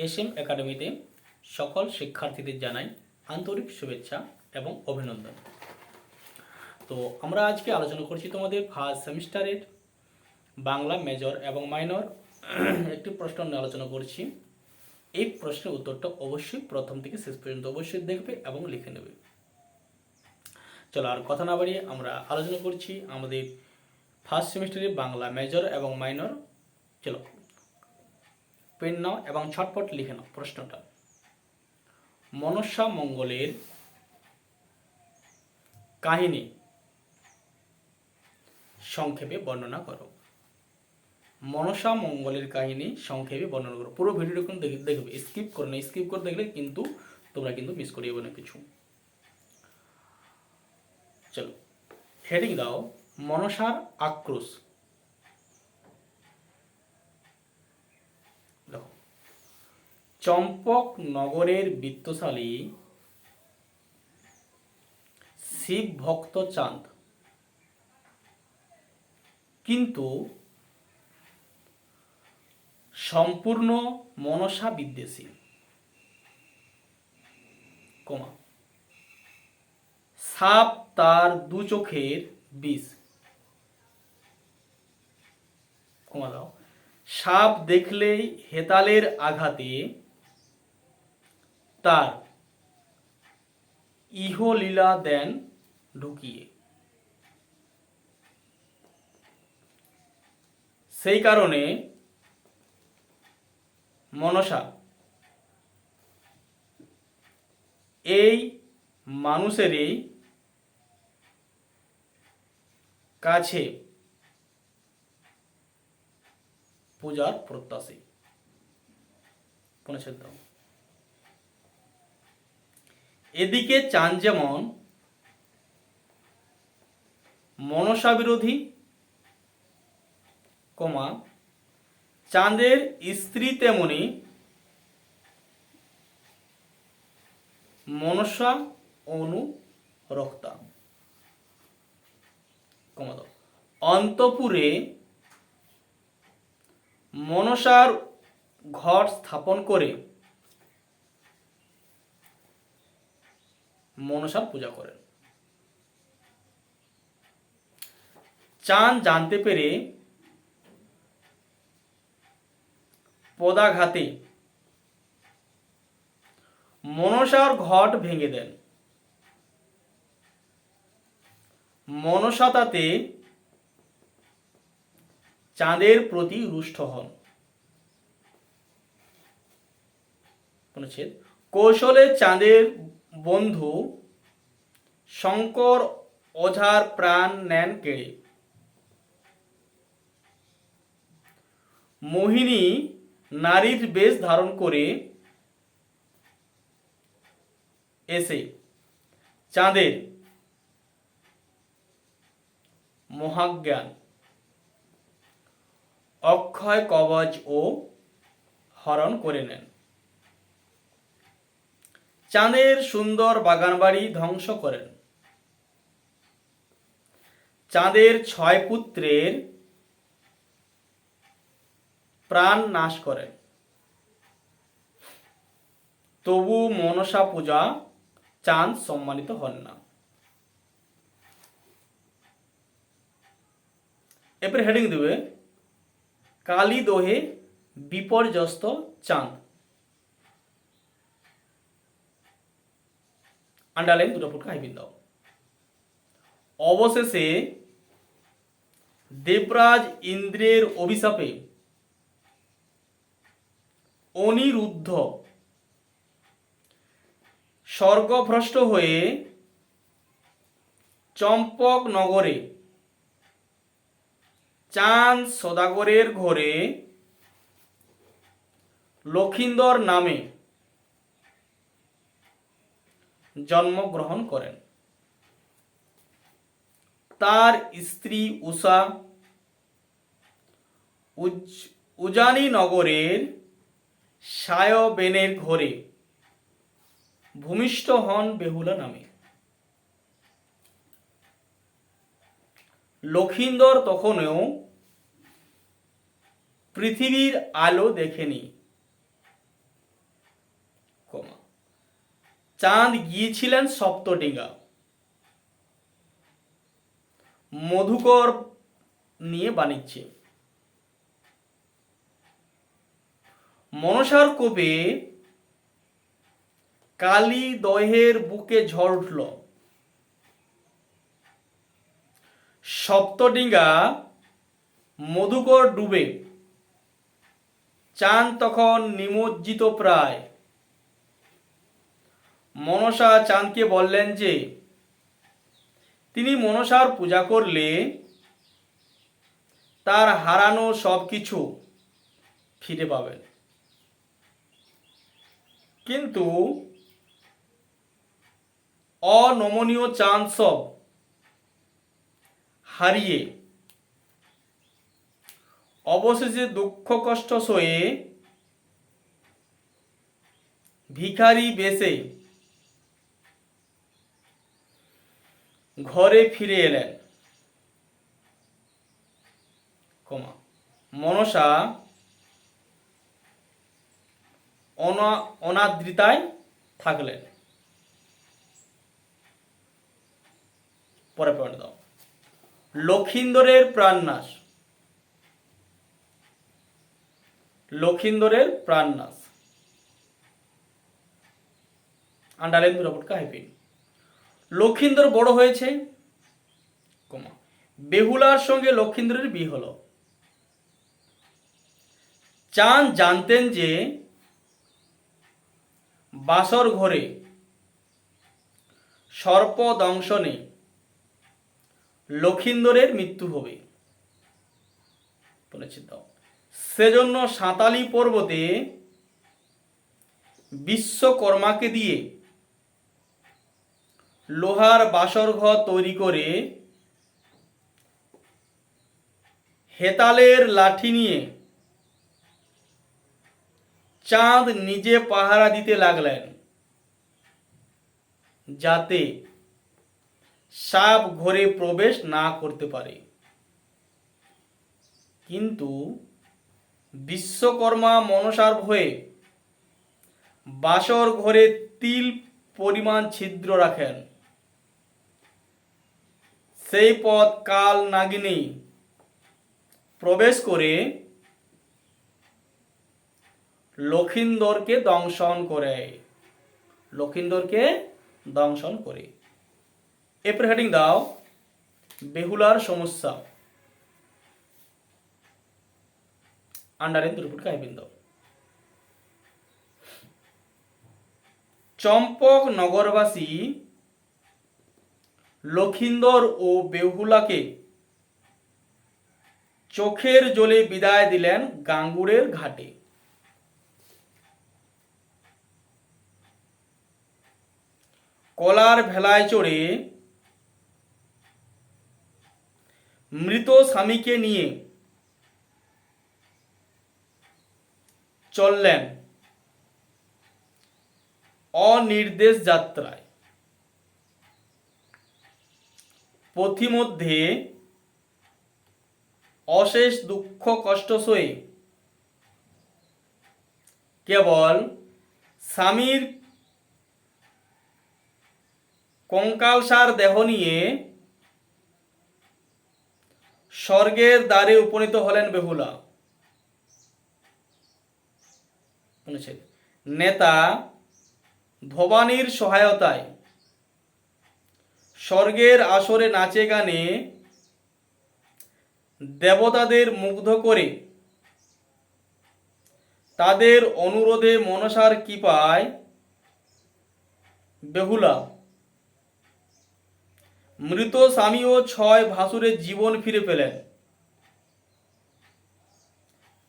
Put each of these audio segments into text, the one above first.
S M একাডেমিতে সকল শিক্ষার্থীদের জানাই আন্তরিক শুভেচ্ছা এবং অভিনন্দন। তো আমরা আজকে আলোচনা করছি তোমাদের ফার্স্ট সেমিস্টারের বাংলা মেজর এবং মাইনর একটি প্রশ্ন নিয়ে আলোচনা করছি। এই প্রশ্নের উত্তরটা অবশ্যই প্রথম থেকে শেষ পর্যন্ত অবশ্যই দেখবে এবং লিখে নেবে। চলো আর কথা না বাড়িয়ে আমরা আলোচনা করছি আমাদের ফার্স্ট সেমিস্টারে বাংলা মেজর এবং মাইনর। চলো পেন নাও এবং ছটপট লিখে নাও প্রশ্নটা। মনসা মঙ্গলের কাহিনী সংক্ষেপে বর্ণনা করো। মনসা মঙ্গলের কাহিনী সংক্ষেপে বর্ণনা করো। পুরো ভিডিওটা কিন্তু দেখে- দেখবে। স্কিপ করো না। স্কিপ করে দেখলে কিন্তু তোমরা কিন্তু মিস করিয়ে না কিছু। চলো। হেডিং দাও। মনসার আক্রোশ। চম্পক নগরের বিত্তশালী শিব ভক্ত চাঁদ। কিন্তু সম্পূর্ণ মনসা বিদ্বেষী। কমা। সাপ তার দু চোখের বিষ। কমা দাও। সাপ দেখলেই হেতালের আঘাতে তার ইহলীলা দেন ঢুকিয়ে। সেই কারণে মনসা এই মানুষেরই কাছে পূজার প্রত্যাশী। পৌঁছে এদিকে চান যেমন মনসা বিরোধী, কমা, চাঁদের স্ত্রী তেমনি, মনসা অনুরক্তা কমা অন্তপুরে মনসার ঘর স্থাপন করে মনসার পূজা করেন। চাঁদ জানতে পেরে পদাঘাতে মনসার ঘট ভেঙে দেন। মনসা তাতে চাঁদের প্রতি রুষ্ট হন। কৌশলে চাঁদের বন্ধু শঙ্কর ওঝার প্রাণ নেন কেড়ে মোহিনী নারীর বেশ ধারণ করে এসে চাঁদের মহাজ্ঞান, অক্ষয় কবচ ও হরণ করে নেন। চাঁদের সুন্দর বাগানবাড়ি ধ্বংস করেন। চাঁদের ছয় পুত্রের প্রাণ নাশ করেন তবু মনসা পূজা চাঁদ সম্মানিত হন না। এরপরে হেডিং দেবে, কালী দোহে বিপর্যস্ত চাঁদ। আন্ডারলাইন দুটো ফুটকা হাইবিন দাও। অবশেষে দেবরাজ ইন্দ্রের অভিশাপে অনিরুদ্ধ স্বর্গভ্রষ্ট হয়ে চম্পক নগরে, চাঁদ সদাগরের ঘরে, লক্ষিন্দর নামে জন্মগ্রহণ করেন। তার স্ত্রী উষা উজ- উজানি নগরের সায়বেনের ঘরে ভূমিষ্ঠ হন বেহুলা নামে। লক্ষিন্দর তখনও পৃথিবীর আলো দেখেনি। চাঁদ গিয়েছিলেন সপ্তডিঙ্গা মধুকর নিয়ে বাণিজ্যে। মনসার কোপে কালী দহের বুকে ঝড় উঠল। সপ্তডিঙ্গা মধুকর ডুবে। চাঁদ তখন নিমজ্জিত প্রায়। মনসা চাঁদকে বললেন যে, তিনি মনসার পূজা করলে তার হারানো সব কিছু ফিরে পাবেন। কিন্তু অনমনীয় চাঁদ সব হারিয়ে অবশেষে দুঃখ কষ্ট সয়ে ভিখারি বেশে ঘরে ফিরে এলেন। কমা, মনসা অনা, অনাদৃতায় থাকলেন। পরে পয়েন্ট দাও। লক্ষিন্দরের প্রাণনাশ। লক্ষিন্দরের প্রাণনাশ। আন্ডারলাইন রবটকা হাইপিন লক্ষিন্দর বড় হয়েছে। কমা। বেহুলার সঙ্গে লক্ষিন্দরের বিয়ে হলো। চাঁদ জানতেন যে বাসর ঘরে সর্প দংশনে লক্ষিন্দরের মৃত্যু হবে। বলেছে দাও সেজন্য সাঁতালি পর্বতে বিশ্বকর্মাকে দিয়ে লোহার বাসর ঘর তৈরি করে হেতালের লাঠি নিয়ে চাঁদ নিজে পাহারা দিতে লাগলেন, যাতে সাপ ঘরে প্রবেশ না করতে পারে। কিন্তু বিশ্বকর্মা মনসার ভয়ে বাসর ঘরে তিল পরিমাণ ছিদ্র রাখেন। সেই পথ কাল নাগিনী প্রবেশ করে লক্ষিন্দরকে দংশন করে। লক্ষিন্দরকে দংশন করে। এরপর হেডিং দাও। বেহুলার সমস্যা। আন্ডারেন দুর্পুট কাহিবিন দাও। চম্পক নগরবাসী লক্ষিন্দর ও বেহুলাকে চোখের জলে বিদায় দিলেন গাঙ্গুরের ঘাটে। কলার ভেলায় চড়ে মৃত স্বামীকে নিয়ে চললেন অনির্দেশ যাত্রায়। পথিমধ্যে অশেষ দুঃখ কষ্ট সয়ে কেবল স্বামীর কঙ্কালসার দেহ নিয়ে স্বর্গের দ্বারে উপনীত হলেন বেহুলা। নেতা ভবানীর সহায়তায় স্বর্গের আসরে নাচে গানে দেবতাদের মুগ্ধ করে। তাদের অনুরোধে মনসার কৃপায় বেহুলা। মৃত স্বামী ও ছয় ভাসুরের জীবন ফিরে পেলেন।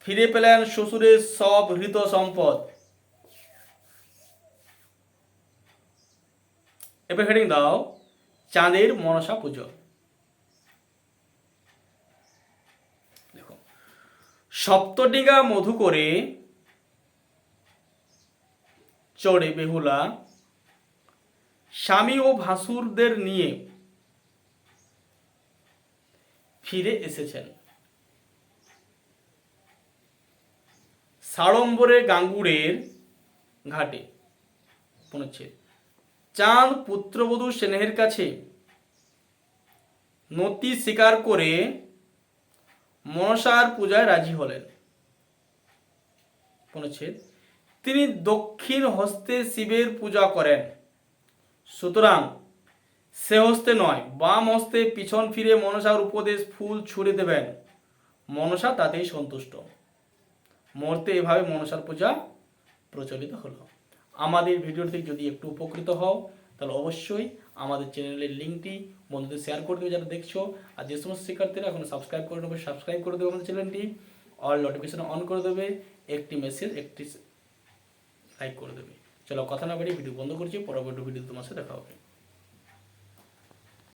ফিরে পেলেন শ্বশুরের সব হৃত সম্পদ। এবার হেডিং দাও। চাঁদের মনসা পুজো। দেখো, সপ্তডিগা মধু করে চড়ে বেহুলা, স্বামী ও ভাসুরদের নিয়ে ফিরে এসেছেন। সাড়ম্বরে গাঙ্গুরের ঘাটে পৌঁছে চাঁদ পুত্রবধূ স্নেহের কাছে নতি স্বীকার করে মনসার পূজায় রাজি হলেন। অনুচ্ছেদ তিনি দক্ষিণ হস্তে শিবের পূজা করেন। সুতরাং সে হস্তে নয়, বাম হস্তে পিছন ফিরে মনসার উপদেশ ফুল ছুঁড়ে দেবেন। মনসা তাতেই সন্তুষ্ট। মুহূর্তে এভাবে মনসার পূজা প্রচলিত হলো। আমাদের ভিডিও থেকে যদি একটু উপকৃত হও, তাহলে অবশ্যই আমাদের চ্যানেলের লিঙ্কটি বন্ধুদের শেয়ার করে দেবে যারা দেখছ। আর যে সমস্ত শিক্ষার্থীরা এখন সাবস্ক্রাইব করে নেবে, সাবস্ক্রাইব করে দেবে আমাদের চ্যানেলটি। অল নোটিফিকেশন অন করে দেবে, একটি মেসেজ একটি লাইক করে দেবে। চলো কথা না বাড়ি ভিডিও বন্ধ করছি, পরবর্তী ভিডিও তোমার সাথে দেখা হবে।